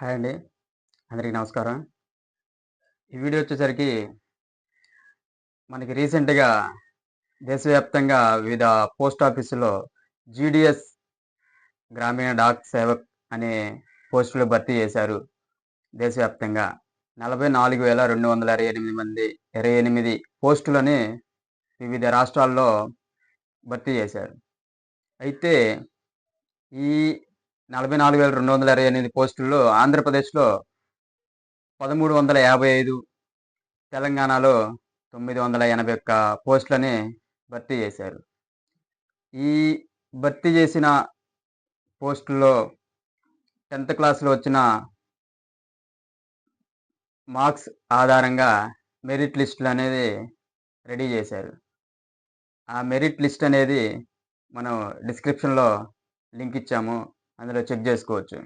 Hi అండి. అందరికీ నమస్కారం. ఈ వీడియో వచ్చేసరికి మనకి రీసెంట్గా దేశవ్యాప్తంగా వివిధ పోస్ట్ ఆఫీసులో జీడిఎస్ గ్రామీణ డాక్ సేవక్ అనే పోస్టులు భర్తీ చేశారు దేశవ్యాప్తంగా. నలభై నాలుగు వేల రెండు వందల ఇరవై ఎనిమిది మంది ఇరవై ఎనిమిది పోస్టులని వివిధ రాష్ట్రాల్లో భర్తీ చేశారు. అయితే ఈ నలభై నాలుగు వేల రెండు వందల ఇరవై ఎనిమిది పోస్టుల్లో ఆంధ్రప్రదేశ్లో పదమూడు వందల యాభై ఐదు తెలంగాణలో తొమ్మిది వందల ఎనభై ఒక్క పోస్టులని భర్తీ చేశారు. ఈ భర్తీ చేసిన పోస్టుల్లో టెన్త్ క్లాస్లో వచ్చిన మార్క్స్ ఆధారంగా మెరిట్ లిస్టులు అనేది రెడీ చేశారు. ఆ మెరిట్ లిస్ట్ అనేది మనం డిస్క్రిప్షన్లో లింక్ ఇచ్చాము. అందులో చెక్ చేసుకోవచ్చు.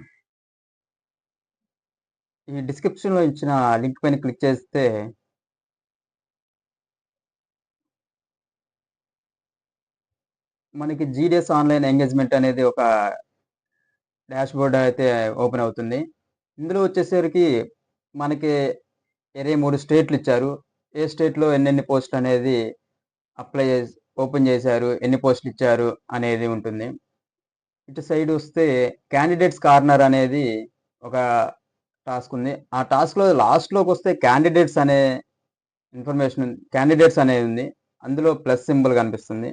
ఈ డిస్క్రిప్షన్లో ఇచ్చిన లింక్ పైన క్లిక్ చేస్తే మనకి జీడిఎస్ ఆన్లైన్ ఎంగేజ్మెంట్ అనేది ఒక డాష్ బోర్డ్ అయితే ఓపెన్ అవుతుంది. ఇందులో వచ్చేసరికి మనకి ఇరవై మూడు స్టేట్లు ఇచ్చారు. ఏ స్టేట్లో ఎన్నెన్ని పోస్ట్ అనేది అప్లై చేసి ఓపెన్ చేశారు ఎన్ని పోస్టులు ఇచ్చారు అనేది ఉంటుంది. ఇటు సైడ్ వస్తే క్యాండిడేట్స్ కార్నర్ అనేది ఒక టాస్క్ ఉంది. ఆ టాస్క్లో లాస్ట్లోకి వస్తే క్యాండిడేట్స్ అనే ఇన్ఫర్మేషన్ క్యాండిడేట్స్ అనేది ఉంది. అందులో ప్లస్ సింబల్ కనిపిస్తుంది.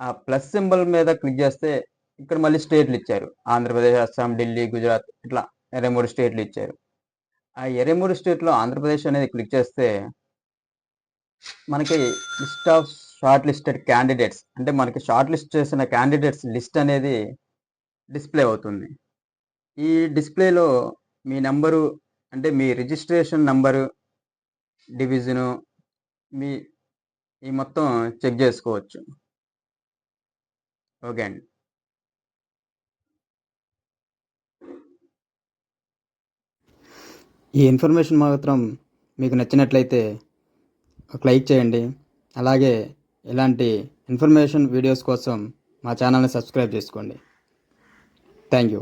ఆ ప్లస్ సింబల్ మీద క్లిక్ చేస్తే ఇక్కడ మళ్ళీ స్టేట్లు ఇచ్చారు. ఆంధ్రప్రదేశ్ అస్సాం ఢిల్లీ గుజరాత్ ఇట్లా ఇరవై మూడు స్టేట్లు ఇచ్చారు. ఆ ఇరవై మూడు స్టేట్లో ఆంధ్రప్రదేశ్ అనేది క్లిక్ చేస్తే మనకి list of shortlisted candidates అంటే మనకి షార్ట్ లిస్ట్ చేసిన క్యాండిడేట్స్ లిస్ట్ అనేది డిస్ప్లే అవుతుంది. ఈ డిస్ప్లేలో మీ నంబరు అంటే మీ రిజిస్ట్రేషన్ నంబరు డివిజను మీ ఈ మొత్తం చెక్ చేసుకోవచ్చు. ఓకే అండి. ఈ ఇన్ఫర్మేషన్ మాత్రం మీకు నచ్చినట్లయితే ఒక లైక్ చేయండి. అలాగే ఇలాంటి ఇన్ఫర్మేషన్ వీడియోస్ కోసం మా ఛానల్ని సబ్స్క్రైబ్ చేసుకోండి. Thank you.